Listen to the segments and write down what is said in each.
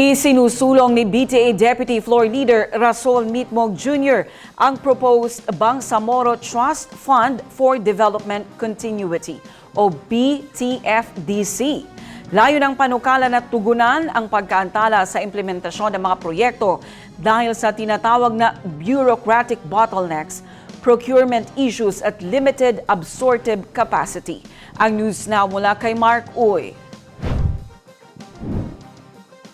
Isinusulong ni BTA Deputy Floor Leader Rasol Mitmog Jr. ang proposed Bangsamoro Trust Fund for Development Continuity o BTFDC. Layo ng panukala na tugunan ang pagkaantala sa implementasyon ng mga proyekto dahil sa tinatawag na bureaucratic bottlenecks, procurement issues at limited absorptive capacity. Ang news now mula kay Mark Uy.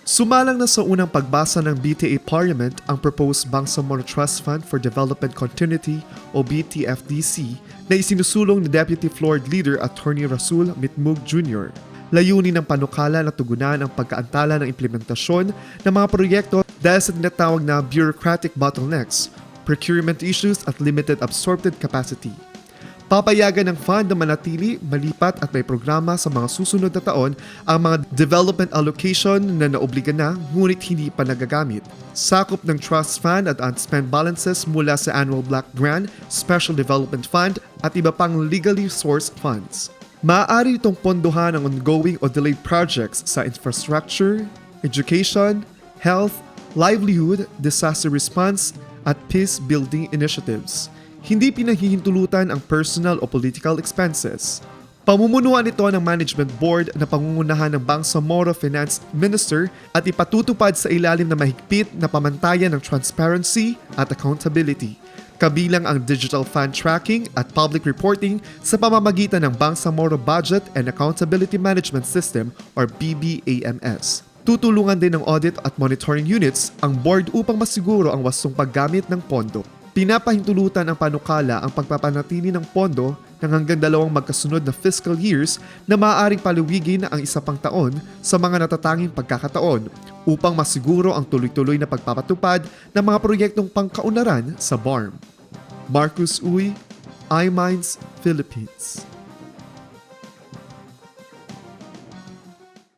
Sumalang na sa unang pagbasa ng BTA Parliament ang proposed Bangsamoro Trust Fund for Development Continuity o BTFDC na isinusulong ni Deputy Floor Leader Attorney Rasul Mitmug Jr. Layunin ng panukala na tugunan ang pagkaantala ng implementasyon ng mga proyekto dahil sa tinatawag na bureaucratic bottlenecks, procurement issues at limited absorptive capacity. Papayagan ng fund na manatili, malipat at may programa sa mga susunod na taon ang mga development allocation na naobliga na ngunit hindi pa nagagamit. Sakop ng trust fund at unspent balances mula sa annual block grant, special development fund at iba pang legally sourced funds. Maaari itong pondohan ang ongoing o delayed projects sa infrastructure, education, health, livelihood, disaster response, at peace building initiatives hindi pinahihintulutan ang personal o political expenses. Pamumunuan ito ng Management Board na pangungunahan ng Bangsamoro Finance Minister at ipatutupad sa ilalim na mahigpit na pamantayan ng transparency at accountability, kabilang ang digital fund tracking at public reporting sa pamamagitan ng Bangsamoro Budget and Accountability Management System or BBAMS. Tutulungan din ng audit at monitoring units ang board upang masiguro ang wasong paggamit ng pondo. Pinapahintulutan ang panukala ang pagpapanatili ng pondo ng hanggang dalawang magkasunod na fiscal years na maaaring paluwigin ang isa pang taon sa mga natatanging pagkakataon upang masiguro ang tuloy-tuloy na pagpapatupad ng mga proyektong pangkaunlaran sa BARM. Marcus Uy, iMinds, Philippines.